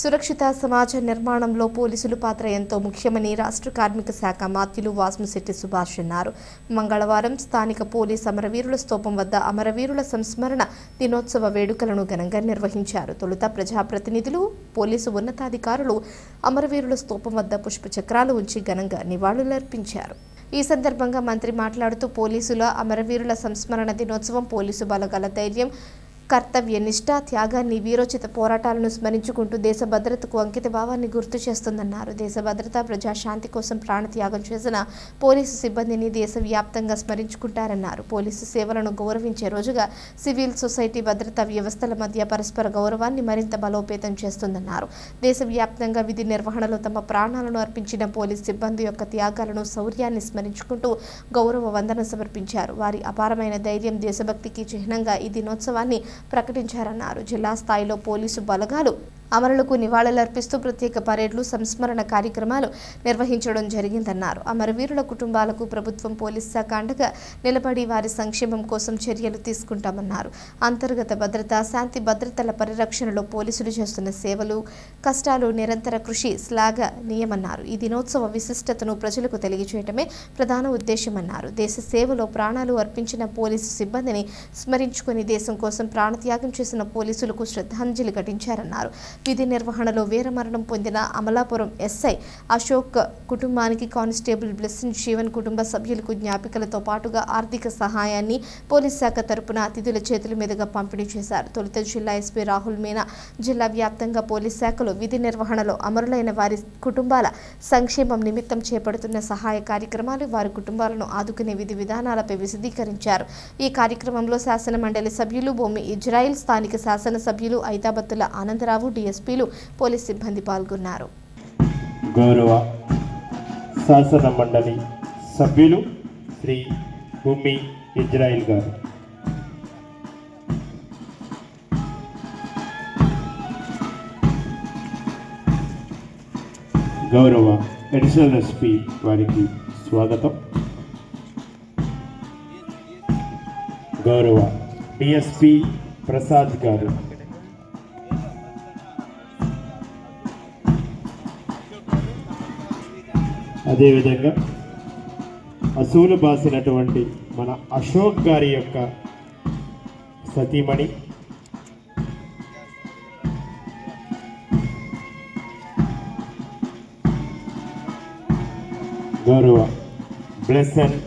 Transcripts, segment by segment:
సురక్షిత సమాజ నిర్మాణంలో పోలీసులు పాత్ర ఎంతో ముఖ్యమని రాష్ట్ర కార్మిక శాఖ మాత్యులు వాస్ముశెట్టి సుభాష్ అన్నారు. మంగళవారం స్థానిక పోలీస్ అమరవీరుల స్తూపం వద్ద అమరవీరుల సంస్మరణ దినోత్సవ వేడుకలను ఘనంగా నిర్వహించారు. తొలుత ప్రజాప్రతినిధులు పోలీసు ఉన్నతాధికారులు అమరవీరుల స్తూపం వద్ద పుష్పచక్రాలు ఉంచి ఘనంగా నివాళులర్పించారు. ఈ సందర్భంగా మంత్రి మాట్లాడుతూ పోలీసుల అమరవీరుల సంస్మరణ దినోత్సవం పోలీసు బలగాల ధైర్యం కర్తవ్యనిష్ట త్యాగాన్ని వీరోచిత పోరాటాలను స్మరించుకుంటూ దేశ భద్రతకు అంకిత భావాన్ని గుర్తు చేస్తుందన్నారు. దేశ భద్రత ప్రజాశాంతి కోసం ప్రాణత్యాగం చేసిన పోలీసు సిబ్బందిని దేశవ్యాప్తంగా స్మరించుకుంటారన్నారు. పోలీసు సేవలను గౌరవించే రోజుగా సివిల్ సొసైటీ భద్రతా వ్యవస్థల మధ్య పరస్పర గౌరవాన్ని మరింత బలోపేతం చేస్తుందన్నారు. దేశవ్యాప్తంగా విధి నిర్వహణలో తమ ప్రాణాలను అర్పించిన పోలీస్ సిబ్బంది యొక్క త్యాగాలను శౌర్యాన్ని స్మరించుకుంటూ గౌరవ వందన సమర్పించారు. వారి అపారమైన ధైర్యం దేశభక్తికి చిహ్నంగా ఈ దినోత్సవాన్ని ప్రకటించారన్నారు. జిల్లా స్థాయిలో పోలీసు బలగాలు అమరులకు నివాళులర్పిస్తూ ప్రత్యేక పరేడ్లు సంస్మరణ కార్యక్రమాలు నిర్వహించడం జరిగిందన్నారు. అమరవీరుల కుటుంబాలకు ప్రభుత్వం పోలీస్ శాఖ అండగా నిలబడి వారి సంక్షేమం కోసం చర్యలు తీసుకుంటామన్నారు. అంతర్గత భద్రత శాంతి భద్రతల పరిరక్షణలో పోలీసులు చేస్తున్న సేవలు కష్టాలు నిరంతర కృషి శ్లాఘనీయమన్నారు ఈ దినోత్సవ విశిష్టతను ప్రజలకు తెలియజేయటమే ప్రధాన ఉద్దేశమన్నారు. దేశ సేవలో ప్రాణాలు అర్పించిన పోలీసు సిబ్బందిని స్మరించుకుని దేశం కోసం ప్రాణత్యాగం చేసిన పోలీసులకు శ్రద్ధాంజలి ఘటించారన్నారు. విధి నిర్వహణలో వీరమరణం పొందిన అమలాపురం ఎస్ఐ అశోక్ కుటుంబానికి కానిస్టేబుల్ బ్లెస్సింగ్ జీవన్ కుటుంబ సభ్యులకు జ్ఞాపికలతో పాటుగా ఆర్థిక సహాయాన్ని పోలీస్ శాఖ తరపున అతిథుల చేతుల మీదుగా పంపిణీ చేశారు. తొలుత జిల్లా ఎస్పీ రాహుల్ మీనా జిల్లా వ్యాప్తంగా పోలీస్ శాఖలో విధి నిర్వహణలో అమరులైన వారి కుటుంబాల సంక్షేమం నిమిత్తం చేపడుతున్న సహాయ కార్యక్రమాలు వారి కుటుంబాలను ఆదుకునే విధి విధానాలపై విశదీకరించారు. ఈ కార్యక్రమంలో శాసన మండలి సభ్యులు భూమి ఇజ్రాయిల్ స్థానిక శాసనసభ్యులు ఐతాబత్తుల ఆనందరావు డి. డీఎస్పీలు పోలీస్ సిబ్బంది పాల్గొన్నారు. గౌరవ శాసన మండలి సభ్యులు శ్రీ భూమి ఇజ్రాయిల్ గారు. గౌరవ అడిషనల్ ఎస్పీ వారికి స్వాగతం. గౌరవ డిఎస్పి ప్రసాద్ గారు. అదేవిధంగా అసూలు బాసినటువంటి మన అశోక్ గారి యొక్క సతీమణి. గౌరవ బ్లెస్ అండ్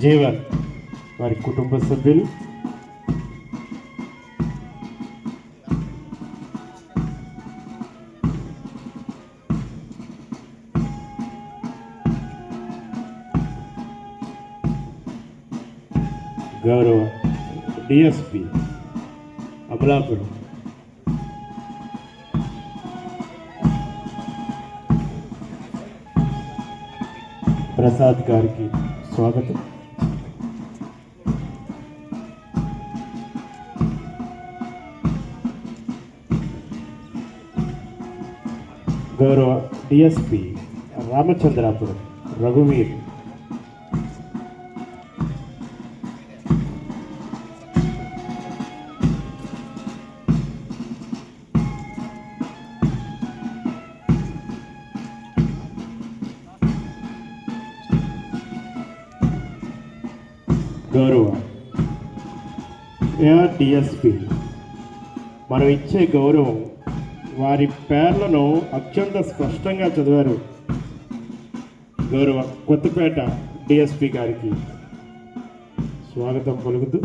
జీవన్ వారి కుటుంబ సభ్యులు. గౌరవ డిఎస్పి అమలాపురం ప్రసాద్ గారికి స్వాగతం గౌరవ డిఎస్పి రామచంద్రాపురం రఘువీర్ గౌరవ ఏఆర్డిఎస్పి మనం ఇచ్చే గౌరవం వారి పేర్లను అత్యంత స్పష్టంగా చదివారు గౌరవ కొత్తపేట డిఎస్పి గారికి. స్వాగతం పలుకుతూ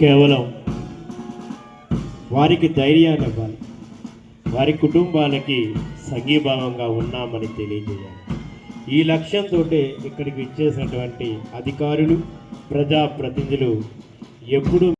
కేవలం వారికి ధైర్యాన్ని ఇవ్వాలి. వారి కుటుంబాలకి సంఘీభావంగా ఉన్నామని తెలియజేయాలి. ఈ లక్ష్యంతో ఇక్కడికి ఇచ్చేసినటువంటి అధికారులు ప్రజాప్రతినిధులు ఎప్పుడూ